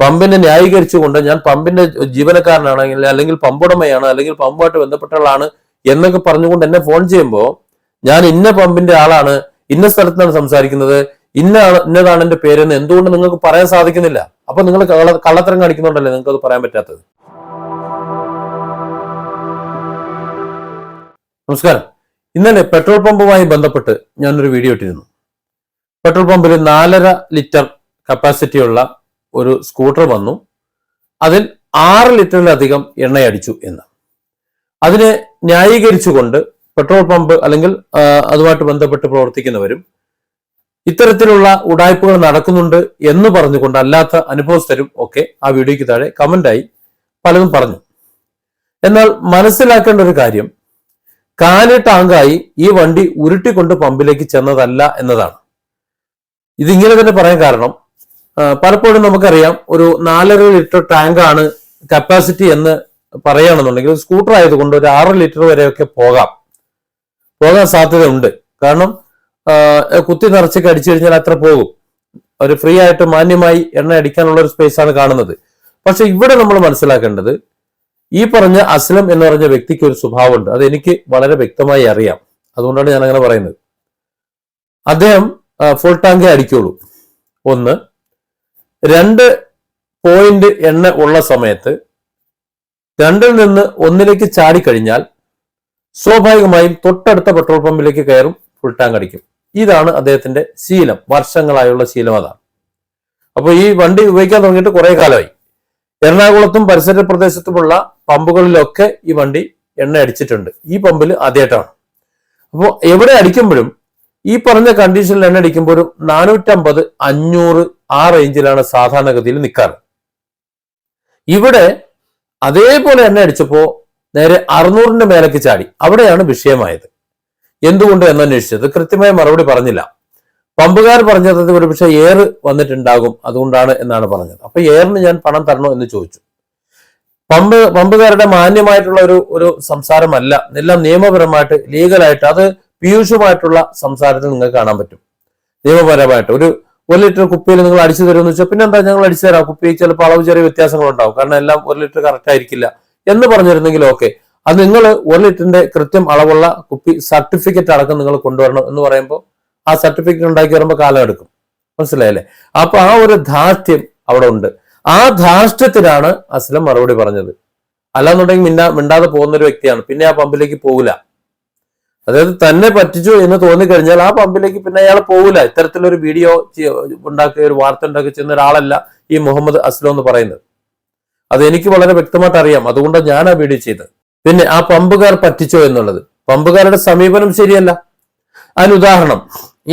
പമ്പിനെ ന്യായീകരിച്ചുകൊണ്ട് ഞാൻ പമ്പിന്റെ ജീവനക്കാരനാണെങ്കിൽ അല്ലെങ്കിൽ പമ്പുടമയാണ് അല്ലെങ്കിൽ പമ്പുമായിട്ട് ബന്ധപ്പെട്ട ആളാണ് എന്നൊക്കെ പറഞ്ഞുകൊണ്ട് എന്നെ ഫോൺ ചെയ്യുമ്പോൾ ഞാൻ ഇന്ന പമ്പിന്റെ ആളാണ് ഇന്ന സ്ഥലത്താണ് സംസാരിക്കുന്നത് ഇന്ന ഇന്നതാണ് എന്റെ പേരെന്ന് എന്തുകൊണ്ട് നിങ്ങൾക്ക് പറയാൻ സാധിക്കുന്നില്ല? അപ്പൊ നിങ്ങൾ കള്ളത്തരം കാണിക്കുന്നുണ്ടല്ലേ നിങ്ങൾക്ക് അത് പറയാൻ പറ്റാത്തത്? നമസ്കാരം. ഇന്നലെ പെട്രോൾ പമ്പുമായി ബന്ധപ്പെട്ട് ഞാനൊരു വീഡിയോ ഇട്ടിരുന്നു. പെട്രോൾ പമ്പിൽ നാലര ലിറ്റർ കപ്പാസിറ്റിയുള്ള ഒരു സ്കൂട്ടർ വന്നു. അതിൽ ആറ് ലിറ്ററിലധികം എണ്ണയടിച്ചു എന്ന്. അതിനെ ന്യായീകരിച്ചുകൊണ്ട് പെട്രോൾ പമ്പ് അല്ലെങ്കിൽ അതുമായിട്ട് ബന്ധപ്പെട്ട് പ്രവർത്തിക്കുന്നവരും ഇത്തരത്തിലുള്ള ഉടായ്പകൾ നടക്കുന്നുണ്ട് എന്ന് പറഞ്ഞുകൊണ്ട് അല്ലാത്ത അനുഭവസ്ഥരും ഒക്കെ ആ വീഡിയോയ്ക്ക് താഴെ കമന്റായി പലതും പറഞ്ഞു. എന്നാൽ മനസ്സിലാക്കേണ്ട ഒരു കാര്യം കാൽ ടാങ്കായി ഈ വണ്ടി ഉരുട്ടിക്കൊണ്ട് പമ്പിലേക്ക് ചെന്നതല്ല എന്നതാണ്. ഇതിങ്ങനെ തന്നെ പറയാൻ കാരണം പലപ്പോഴും നമുക്കറിയാം ഒരു നാലര ലിറ്റർ ടാങ്കാണ് കപ്പാസിറ്റി എന്ന് പറയുകയാണെന്നുണ്ടെങ്കിൽ സ്കൂട്ടർ ആയതുകൊണ്ട് ഒരു ആറ് ലിറ്റർ വരെയൊക്കെ പോകാം. പോകാൻ സാധ്യതയുണ്ട്. കാരണം കുത്തി നിറച്ചൊക്കെ അടിച്ചു കഴിഞ്ഞാൽ അത്ര പോകും. ഒരു ഫ്രീ ആയിട്ട് മാന്യമായി എണ്ണ അടിക്കാനുള്ള ഒരു സ്പേസ് ആണ് കാണുന്നത്. പക്ഷെ ഇവിടെ നമ്മൾ മനസ്സിലാക്കേണ്ടത് ഈ പറഞ്ഞ അസ്ലം എന്ന് പറഞ്ഞ വ്യക്തിക്ക് ഒരു സ്വഭാവമുണ്ട്. അത് എനിക്ക് വളരെ വ്യക്തമായി അറിയാം. അതുകൊണ്ടാണ് ഞാൻ അങ്ങനെ പറയുന്നത്. അദ്ദേഹം ഫുൾ ടാങ്കേ അടിക്കുള്ളൂ. ഒന്ന് രണ്ട് പോയിന്റ് എണ്ണ ഉള്ള സമയത്ത് രണ്ടിൽ നിന്ന് ഒന്നിലേക്ക് ചാടിക്കഴിഞ്ഞാൽ സ്വാഭാവികമായും തൊട്ടടുത്ത പെട്രോൾ പമ്പിലേക്ക് കയറും ഫുൾ ടാങ്ക് അടിക്കും. ഇതാണ് അദ്ദേഹത്തിന്റെ ശീലം. വർഷങ്ങളായുള്ള ശീലം അതാണ്. അപ്പോൾ ഈ വണ്ടി ഉപയോഗിക്കാൻ തുടങ്ങിയിട്ട് കുറെ കാലമായി. എറണാകുളത്തും പരിസര പ്രദേശത്തുമുള്ള പമ്പുകളിലൊക്കെ ഈ വണ്ടി എണ്ണ അടിച്ചിട്ടുണ്ട്. ഈ പമ്പിൽ ആദ്യമായിട്ടാണ് അപ്പോൾ എവിടെ അടിക്കുമ്പോഴും ഈ പറഞ്ഞ കണ്ടീഷനിൽ എണ്ണ അടിക്കുമ്പോഴും നാനൂറ്റമ്പത് അഞ്ഞൂറ് ആ റേഞ്ചിലാണ് സാധാരണഗതിയിൽ നിൽക്കാറ് ഇവിടെ അതേപോലെ എണ്ണ അടിച്ചപ്പോ നേരെ അറുന്നൂറിന്റെ മേലേക്ക് ചാടി. അവിടെയാണ് വിഷയമായത്. എന്തുകൊണ്ട് എന്നന്വേഷിച്ചത് കൃത്യമായ മറുപടി പറഞ്ഞില്ല. പമ്പുകാർ പറഞ്ഞത് ഒരു പക്ഷേ എയർ വന്നിട്ടുണ്ടാകും അതുകൊണ്ടാണ് എന്നാണ് പറഞ്ഞത്. അപ്പൊ എയറിന് ഞാൻ പണം തരണോ എന്ന് ചോദിച്ചു. പമ്പ് പമ്പുകാരുടെ മാന്യമായിട്ടുള്ള ഒരു ഒരു സംസാരമല്ല. എല്ലാം നിയമപരമായിട്ട് ലീഗലായിട്ട് അത് പീയൂഷുമായിട്ടുള്ള സംസാരത്തിൽ നിങ്ങൾക്ക് കാണാൻ പറ്റും. നിയമപരമായിട്ട് ഒരു ഒരു ലിറ്റർ കുപ്പിയിൽ നിങ്ങൾ അടിച്ചു തരുമെന്ന് വെച്ചാൽ പിന്നെ എന്താ ഞങ്ങൾ അടിച്ചു തരാം. കുപ്പി ചിലപ്പോൾ അളവ് ചെറിയ വ്യത്യാസങ്ങൾ ഉണ്ടാവും കാരണം എല്ലാം ഒരു ലിറ്റർ കറക്റ്റ് ആയിരിക്കില്ല എന്ന് പറഞ്ഞിരുന്നെങ്കിൽ ഓക്കെ അത് നിങ്ങൾ ഒരു ലിറ്ററിന്റെ കൃത്യം അളവുള്ള കുപ്പി സർട്ടിഫിക്കറ്റ് അടക്കം നിങ്ങൾ കൊണ്ടുവരണം എന്ന് പറയുമ്പോൾ ആ സർട്ടിഫിക്കറ്റ് ഉണ്ടാക്കി വരുമ്പോൾ കാലം എടുക്കും. മനസ്സിലായല്ലേ? അപ്പൊ ആ ഒരു ധാർഷ്ട്യം അവിടെ ഉണ്ട്. ആ ധാർഷ്ട്യത്തിനാണ് അസ്ലം മറുപടി പറഞ്ഞത്. അല്ലാന്നുണ്ടെങ്കിൽ മിണ്ടാ മിണ്ടാതെ പോകുന്ന ഒരു വ്യക്തിയാണ്. പിന്നെ ആ പമ്പിലേക്ക് പോകില്ല. അതായത് തന്നെ പറ്റിച്ചു എന്ന് തോന്നിക്കഴിഞ്ഞാൽ ആ പമ്പിലേക്ക് പിന്നെ അയാൾ പോകില്ല ഇത്തരത്തിലൊരു വീഡിയോ ഉണ്ടാക്കിയ ഉണ്ടാക്കി ഒരു വാർത്ത ഉണ്ടാക്കി ചെയ്യുന്ന ഒരാളല്ല ഈ മുഹമ്മദ് അസ്ലോ എന്ന് പറയുന്നത്. അത് എനിക്ക് വളരെ വ്യക്തമായിട്ട് അറിയാം. അതുകൊണ്ടാണ് ഞാൻ ആ വീഡിയോ ചെയ്തത്. പിന്നെ ആ പമ്പുകാർ പറ്റിച്ചോ എന്നുള്ളത്. പമ്പുകാരുടെ സമീപനം ശരിയല്ല. അതിന് ഉദാഹരണം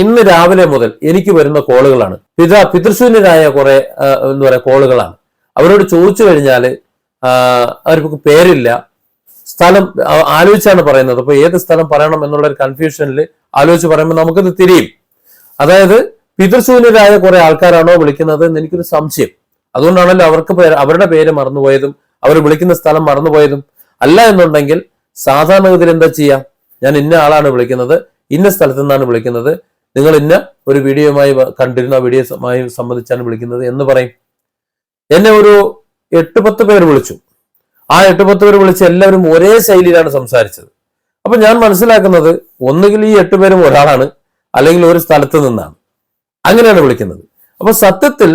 ഇന്ന് രാവിലെ മുതൽ എനിക്ക് വരുന്ന കോളുകളാണ്. പിതാ പിതൃശൂന്യരായ കുറെ എന്താ പറയാ കോളുകളാണ്. അവരോട് ചോദിച്ചു കഴിഞ്ഞാൽ അവർക്ക് പേരില്ല. സ്ഥലം ആലോചിച്ചാണ് പറയുന്നത്. അപ്പൊ ഏത് സ്ഥലം പറയണം എന്നുള്ള ഒരു കൺഫ്യൂഷനിൽ ആലോചിച്ച് പറയുമ്പോൾ നമുക്കത് തിരിയും. അതായത് പിതൃശൂന്യരായ കുറെ ആൾക്കാരാണോ വിളിക്കുന്നത് എന്ന് എനിക്കൊരു സംശയം. അതുകൊണ്ടാണല്ലോ അവർക്ക് അവരുടെ പേര് മറന്നുപോയതും അവർ വിളിക്കുന്ന സ്ഥലം മറന്നുപോയതും. അല്ല എന്നുണ്ടെങ്കിൽ സാധാരണഗതിയിൽ എന്താ ചെയ്യാം? ഞാൻ ഇന്ന ആളാണ് വിളിക്കുന്നത് ഇന്ന സ്ഥലത്തു നിന്നാണ് വിളിക്കുന്നത് നിങ്ങൾ ഇന്ന ഒരു വീഡിയോയുമായി കണ്ടിരുന്ന വീഡിയോ സംബന്ധിച്ചാണ് വിളിക്കുന്നത് എന്ന് പറയും. എന്നെ ഒരു എട്ട് പത്ത് പേര് വിളിച്ചു. ആ എട്ട് പത്ത് പേര് വിളിച്ച് എല്ലാവരും ഒരേ ശൈലിയിലാണ് സംസാരിച്ചത്. അപ്പൊ ഞാൻ മനസ്സിലാക്കുന്നത് ഒന്നുകിൽ ഈ എട്ട് പേരും ഒരാളാണ് അല്ലെങ്കിൽ ഒരു സ്ഥലത്ത് നിന്നാണ്. അങ്ങനെയാണ് വിളിക്കുന്നത്. അപ്പൊ സത്യത്തിൽ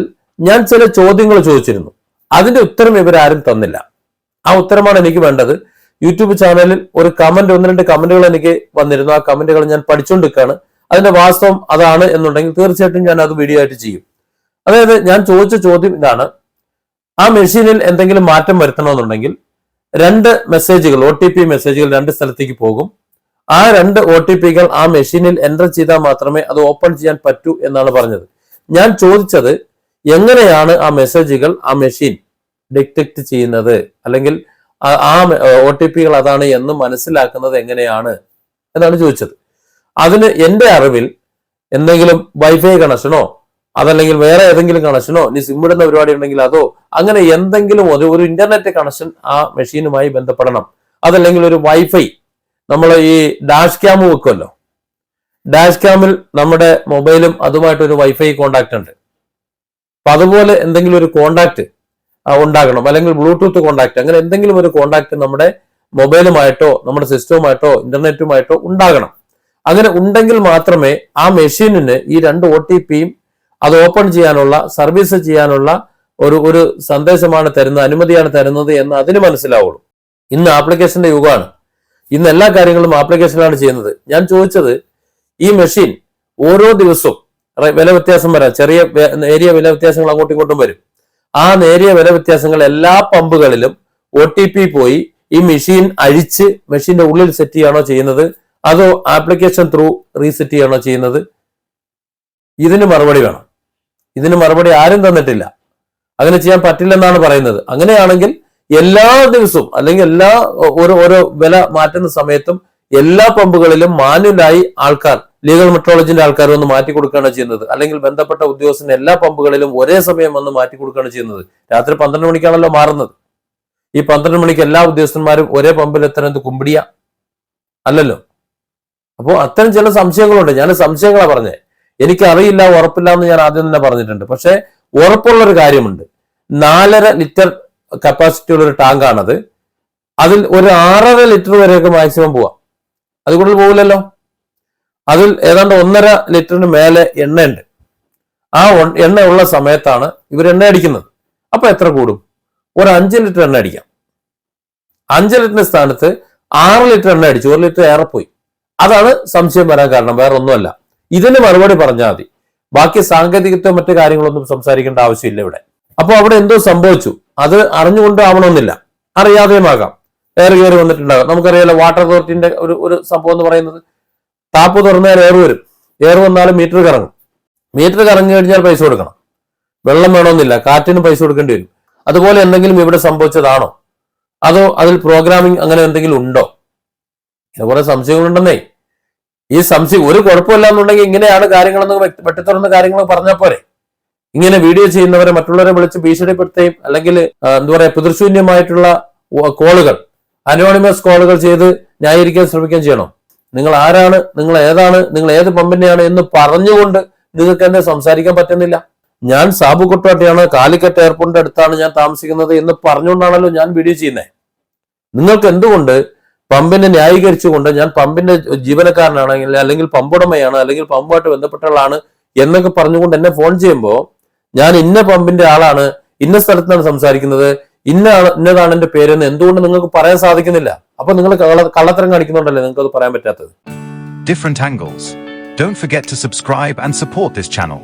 ഞാൻ ചില ചോദ്യങ്ങൾ ചോദിച്ചിരുന്നു. അതിന്റെ ഉത്തരം ഇവരാരും തന്നില്ല. ആ ഉത്തരമാണ് എനിക്ക് വേണ്ടത്. യൂട്യൂബ് ചാനലിൽ ഒരു കമന്റ് ഒന്ന് രണ്ട് കമന്റുകൾ എനിക്ക് വന്നിരുന്നു. ആ കമന്റുകൾ ഞാൻ പഠിച്ചുകൊണ്ടിരിക്കുകയാണ് അതിന്റെ വാസ്തവം അതാണ് എന്നുണ്ടെങ്കിൽ തീർച്ചയായിട്ടും ഞാൻ അത് വീഡിയോ ആയിട്ട് ചെയ്യും. അതായത് ഞാൻ ചോദിച്ച ചോദ്യം ഇതാണ്. ആ മെഷീനിൽ എന്തെങ്കിലും മാറ്റം വരുത്തണമെന്നുണ്ടെങ്കിൽ രണ്ട് മെസ്സേജുകൾ ഒ ടി പി മെസ്സേജുകൾ രണ്ട് സ്ഥലത്തേക്ക് പോകും. ആ രണ്ട് ഒ ടി പികൾ ആ മെഷീനിൽ എന്റർ ചെയ്താൽ മാത്രമേ അത് ഓപ്പൺ ചെയ്യാൻ പറ്റൂ എന്നാണ് പറഞ്ഞത്. ഞാൻ ചോദിച്ചത് എങ്ങനെയാണ് ആ മെസ്സേജുകൾ ആ മെഷീൻ ഡിറ്റക്ട് ചെയ്യുന്നത്? അല്ലെങ്കിൽ ആ- ഒ ടി പികൾ അതാണ് എന്ന് മനസ്സിലാക്കുന്നത് എങ്ങനെയാണ് എന്നാണ് ചോദിച്ചത്. അതിന് എന്റെ അറിവിൽ എന്തെങ്കിലും വൈഫൈ കണക്ഷനോ അതല്ലെങ്കിൽ വേറെ ഏതെങ്കിലും കണക്ഷനോ ഇനി സിം ഇടുന്ന പരിപാടി ഉണ്ടെങ്കിൽ അതോ അങ്ങനെ എന്തെങ്കിലും ഒരു ഒരു ഇന്റർനെറ്റ് കണക്ഷൻ ആ മെഷീനുമായി ബന്ധപ്പെടണം. അതല്ലെങ്കിൽ ഒരു വൈഫൈ നമ്മൾ ഈ ഡാഷ് ക്യാം വെക്കുമല്ലോ ഡാഷ് ക്യാമിൽ നമ്മുടെ മൊബൈലും അതുമായിട്ട് ഒരു വൈഫൈ കോണ്ടാക്ട് ഉണ്ട്. അപ്പൊ അതുപോലെ എന്തെങ്കിലും ഒരു കോണ്ടാക്ട് ഉണ്ടാകണം. അല്ലെങ്കിൽ ബ്ലൂടൂത്ത് കോണ്ടാക്ട് അങ്ങനെ എന്തെങ്കിലും ഒരു കോണ്ടാക്ട് നമ്മുടെ മൊബൈലുമായിട്ടോ നമ്മുടെ സിസ്റ്റവുമായിട്ടോ ഇന്റർനെറ്റുമായിട്ടോ ഉണ്ടാകണം. അങ്ങനെ ഉണ്ടെങ്കിൽ മാത്രമേ ആ മെഷീനിന് ഈ രണ്ട് ഒ ടി പിയും അത് ഓപ്പൺ ചെയ്യാനുള്ള സർവീസ് ചെയ്യാനുള്ള ഒരു ഒരു സന്ദേശമാണ് തരുന്നത് അനുമതിയാണ് തരുന്നത് എന്ന് അതിന് മനസ്സിലാവുള്ളൂ. ഇന്ന് ആപ്ലിക്കേഷന്റെ യുഗമാണ്. ഇന്ന് എല്ലാ കാര്യങ്ങളും ആപ്ലിക്കേഷനിലാണ് ചെയ്യുന്നത്. ഞാൻ ചോദിച്ചത് ഈ മെഷീൻ ഓരോ ദിവസവും വില വ്യത്യാസം വരാം. ചെറിയ നേരിയ വില വ്യത്യാസങ്ങൾ അങ്ങോട്ടും ഇങ്ങോട്ടും വരും. ആ നേരിയ വില വ്യത്യാസങ്ങൾ എല്ലാ പമ്പുകളിലും ഒ ടി പി പോയി ഈ മെഷീൻ അഴിച്ച് മെഷീന്റെ ഉള്ളിൽ സെറ്റ് ചെയ്യാണോ ചെയ്യുന്നത്? അതോ ആപ്ലിക്കേഷൻ ത്രൂ റീസെറ്റ് ചെയ്യാണോ ചെയ്യുന്നത്? ഇതിന് മറുപടി വേണം. ഇതിന് മറുപടി ആരും തന്നിട്ടില്ല. അങ്ങനെ ചെയ്യാൻ പറ്റില്ലെന്നാണ് പറയുന്നത്. അങ്ങനെയാണെങ്കിൽ എല്ലാ ദിവസവും അല്ലെങ്കിൽ എല്ലാ ഓരോ ഓരോ വില മാറ്റുന്ന സമയത്തും എല്ലാ പമ്പുകളിലും മാനുവലായി ആൾക്കാർ ലീഗൽ മെട്രോളജിന്റെ ആൾക്കാർ വന്ന് മാറ്റി കൊടുക്കുകയാണ് ചെയ്യുന്നത്. അല്ലെങ്കിൽ ബന്ധപ്പെട്ട ഉദ്യോഗസ്ഥന് എല്ലാ പമ്പുകളിലും ഒരേ സമയം വന്ന് മാറ്റി കൊടുക്കുകയാണ് ചെയ്യുന്നത്. രാത്രി പന്ത്രണ്ട് മണിക്കാണല്ലോ മാറുന്നത്. ഈ പന്ത്രണ്ട് മണിക്ക് എല്ലാ ഉദ്യോഗസ്ഥന്മാരും ഒരേ പമ്പിൽ എത്തണത് കുമ്പിടിയ. അല്ലല്ലോ? അപ്പോൾ അത്തരം ചില സംശയങ്ങളുണ്ട്. ഞാൻ സംശയങ്ങളാ പറഞ്ഞേ. എനിക്ക് അറിയില്ല ഉറപ്പില്ല എന്ന് ഞാൻ ആദ്യം തന്നെ പറഞ്ഞിട്ടുണ്ട്. പക്ഷേ ഉറപ്പുള്ള ഒരു കാര്യമുണ്ട്. നാലര ലിറ്റർ കപ്പാസിറ്റി ഉള്ള ഒരു ടാങ്കാണത്. അതിൽ ഒരു ആറര ലിറ്റർ വരെയൊക്കെ മാക്സിമം പോവാം. അത് കൂടുതൽ പോകില്ലല്ലോ അതിൽ ഏതാണ്ട് ഒന്നര ലിറ്ററിന് മേലെ എണ്ണയുണ്ട്. ആ എണ്ണ ഉള്ള സമയത്താണ് ഇവർ എണ്ണ അടിക്കുന്നത്. അപ്പൊ എത്ര കൂടും? ഒരു അഞ്ച് ലിറ്റർ എണ്ണ അടിക്കാം. അഞ്ച് ലിറ്ററിന്റെ സ്ഥാനത്ത് ആറ് ലിറ്റർ എണ്ണ അടിച്ചു. ഒരു ലിറ്റർ ഏറെ പോയി അതാണ് സംശയം വരാൻ കാരണം. വേറെ ഒന്നുമല്ല ഇതിന് മറുപടി പറഞ്ഞാൽ മതി. ബാക്കി സാങ്കേതികത്വം മറ്റു കാര്യങ്ങളൊന്നും സംസാരിക്കേണ്ട ആവശ്യമില്ല ഇവിടെ. അപ്പോൾ അവിടെ എന്തോ സംഭവിച്ചു. അത് അറിഞ്ഞുകൊണ്ട് ആവണമെന്നില്ല അറിയാതെയുമാകാം. എയർ കയറി വന്നിട്ടുണ്ടാകാം. നമുക്കറിയാലോ വാട്ടർ അതോറിറ്റിന്റെ ഒരു ഒരു സംഭവം എന്ന് പറയുന്നത് ടാപ്പ് തുറന്നാൽ എയർ വരും. എയർ വന്നാലും മീറ്റർ കറങ്ങും. മീറ്റർ കറങ്ങി കഴിഞ്ഞാൽ പൈസ കൊടുക്കണം. വെള്ളം വേണമെന്നില്ല. കാറ്റിന് പൈസ കൊടുക്കേണ്ടി വരും. അതുപോലെ എന്തെങ്കിലും ഇവിടെ സംഭവിച്ചതാണോ? അതോ അതിൽ പ്രോഗ്രാമിംഗ് അങ്ങനെ എന്തെങ്കിലും ഉണ്ടോ? ഇങ്ങനെ കുറെ സംശയങ്ങളുണ്ടെന്നേ. ഈ സംശയം ഒരു കുഴപ്പമില്ല എന്നുണ്ടെങ്കിൽ ഇങ്ങനെയാണ് കാര്യങ്ങളെന്ന് വെട്ടിത്തുറന്ന കാര്യങ്ങൾ പറഞ്ഞാൽ പോരെ. ഇങ്ങനെ വീഡിയോ ചെയ്യുന്നവരെ മറ്റുള്ളവരെ വിളിച്ച് ഭീഷണിപ്പെടുത്തുകയും അല്ലെങ്കിൽ എന്താ പറയാ പിതൃശൂന്യമായിട്ടുള്ള കോളുകൾ അനോണിമസ് കോളുകൾ ചെയ്ത് ന്യായീകരിക്കാൻ ശ്രമിക്കുകയും ചെയ്യണം. നിങ്ങൾ ആരാണ്? നിങ്ങൾ ഏതാണ്? നിങ്ങൾ ഏത് പമ്പിനെയാണ് എന്ന് പറഞ്ഞുകൊണ്ട് നിങ്ങൾക്ക് എന്നെ സംസാരിക്കാൻ പറ്റുന്നില്ല. ഞാൻ സാബു കുട്ടാട്ടിയാണ് കാലിക്കറ്റ് എയർപോർട്ടിന്റെ അടുത്താണ് ഞാൻ താമസിക്കുന്നത് എന്ന് പറഞ്ഞുകൊണ്ടാണല്ലോ ഞാൻ വീഡിയോ ചെയ്യുന്നത് നിങ്ങൾക്ക് എന്തുകൊണ്ട് പമ്പിനെ ന്യായീകരിച്ചുകൊണ്ട് ഞാൻ പമ്പിന്റെ ജീവനക്കാരനാണെങ്കിൽ അല്ലെങ്കിൽ പമ്പുടമയാണ് അല്ലെങ്കിൽ പമ്പുമായിട്ട് ബന്ധപ്പെട്ട ആളാണ് എന്നൊക്കെ പറഞ്ഞുകൊണ്ട് എന്നെ ഫോൺ ചെയ്യുമ്പോൾ ഞാൻ ഇന്ന പമ്പിന്റെ ആളാണ് ഇന്ന സ്ഥലത്താണ് സംസാരിക്കുന്നത് ഇന്ന ഇന്നതാണ് എന്റെ പേരെന്ന് എന്തുകൊണ്ട് നിങ്ങൾക്ക് പറയാൻ സാധിക്കുന്നില്ല അപ്പൊ നിങ്ങൾ കള്ളത്തരം കാണിക്കുന്നുണ്ടല്ലേ നിങ്ങൾക്ക് അത് പറയാൻ പറ്റാത്തത് different angles. Don't forget to subscribe and support this channel.